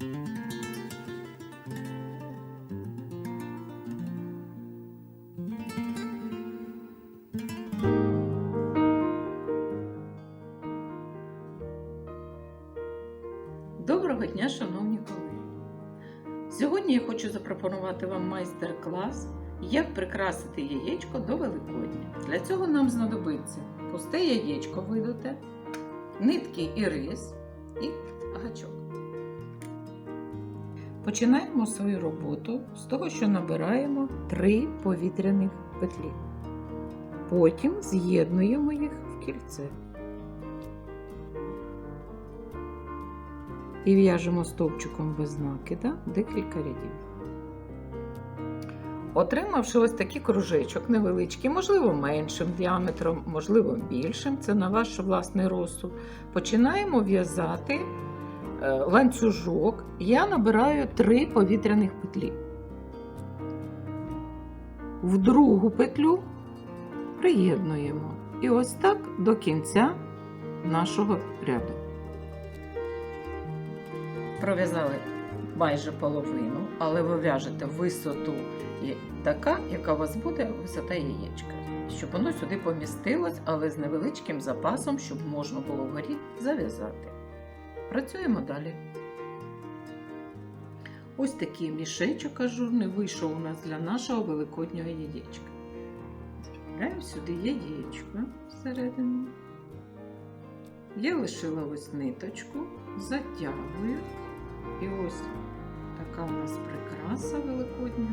Доброго дня, шановні колеги! Сьогодні я хочу запропонувати вам майстер-клас, як прикрасити яєчко до Великодня. Для цього нам знадобиться пусте яєчко видуте, нитки і рис і гачок. Починаємо свою роботу з того, що набираємо три повітряних петлі. Потім з'єднуємо їх в кільце. і в'яжемо стовпчиком без накида декілька рядів. Отримавши ось такий кружечок невеличкий, можливо, меншим діаметром, можливо, більшим, це на ваш власний розсуд, починаємо в'язати ланцюжок. Я набираю три повітряних петлі. В другу петлю приєднуємо. І ось так до кінця нашого ряду. Пров'язали майже половину, але ви в'яжете висоту така, яка у вас буде висота яєчка. Щоб воно сюди помістилось, але з невеличким запасом, щоб можна було вгорі зав'язати. Працюємо далі. Ось такий мішечок ажурний вийшов у нас для нашого великоднього яєчка. Заправляємо сюди яєчко всередину. Я лишила ось ниточку, затягую. І ось така у нас прикраса великодня.